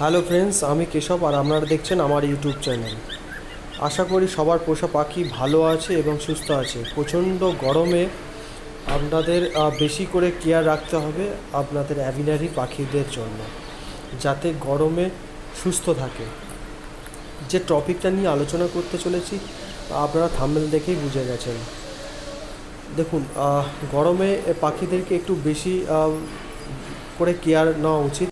Hello friends, আমি কেশব আর আপনারা দেখছেন আমার ইউটিউব চ্যানেল। আশা করি সবার পোষা পাখি ভালো আছে এবং সুস্থ আছে। প্রচণ্ড গরমে আপনাদের বেশি করে কেয়ার রাখতে হবে আপনাদের অ্যাভিনারি পাখিদের জন্য, যাতে গরমে সুস্থ থাকে। যে টপিকটা নিয়ে আলোচনা করতে চলেছি, আপনারা থাম্বেল দেখেই বুঝে গেছেন। দেখুন গরমে পাখিদেরকে একটু বেশি করে কেয়ার নেওয়া উচিত।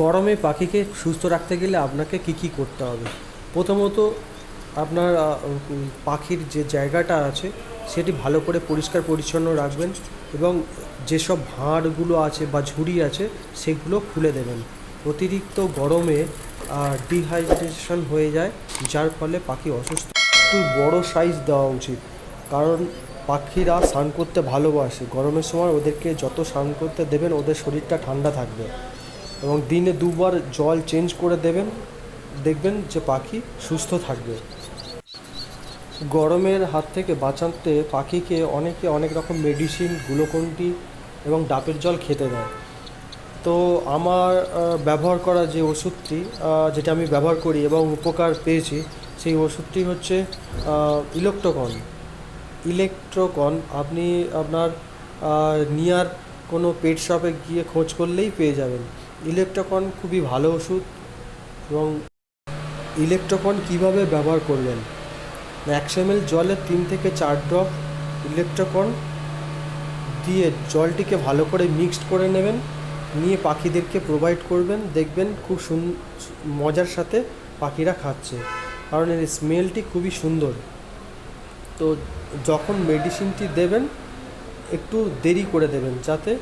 গরমে পাখিকে সুস্থ রাখতে গেলে আপনাকে কি কি করতে হবে? প্রথমত আপনার পাখির যে জায়গাটা আছে, সেটি ভালো করে পরিষ্কার পরিচ্ছন্ন রাখবেন এবং যেসব ভাঁড়গুলো আছে বা ঝুড়ি আছে, সেগুলো খুলে দেবেন। অতিরিক্ত গরমে ডিহাইড্রেশন হয়ে যায়, যার ফলে পাখি অসুস্থ। একটু বড় সাইজ দেওয়া উচিত, কারণ পাখিরা স্নান করতে ভালোবাসে। গরমের সময় ওদেরকে যত স্নান করতে দেবেন, ওদের শরীরটা ঠান্ডা থাকবে। এবং দিনে দুবার জল চেঞ্জ করে দেবেন। দেখবেন যে পাখি সুস্থ থাকবে। গরমের হাত থেকে বাঁচাতে পাখিকে অনেকে অনেক রকম মেডিসিন গ্লুকন্ডি এবং ডাবের জল খেতে দেয়। তো আমার ব্যবহার করা যে ওষুধটি যেটা আমি ব্যবহার করি এবং উপকার পেয়েছি, সেই ওষুধটি হচ্ছে ইলেকট্রোকন। ইলেকট্রোকন আপনি আপনার নিয়ার কোনো পেট শপে গিয়ে খোঁজ করলেই পেয়ে যাবেন। ইলেকট্রোকন খুবই ভালো ওষুধ এবং ইলেকট্রোকন কীভাবে ব্যবহার করবেন? একশো এম জলে তিন থেকে চার ড্রপ ইলেকট্রোকন দিয়ে জলটিকে ভালো করে মিক্সড করে নেবেন, নিয়ে পাখিদেরকে প্রোভাইড করবেন, দেখবেন খুব সুন, মজার সাথে পাখিরা খাচ্ছে, কারণ এর স্মেলটি খুবই সুন্দর। তো যখন মেডিসিনটি দেবেন, একটু দেরি করে দেবেন, যাতে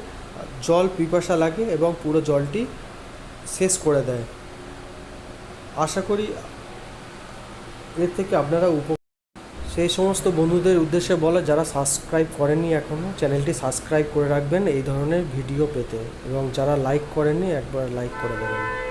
জল পিপাসা লাগে এবং পুরো জলটি শেষ করে দেয়। আশা করি এর থেকে আপনারা উপ সেই সমস্ত বন্ধুদের উদ্দেশ্যে বলা, যারা সাবস্ক্রাইব করেননি এখনও চ্যানেলটি সাবস্ক্রাইব করে রাখবেন এই ধরনের ভিডিও পেতে। এবং যারা লাইক করেননি, একবার লাইক করে দেবেন।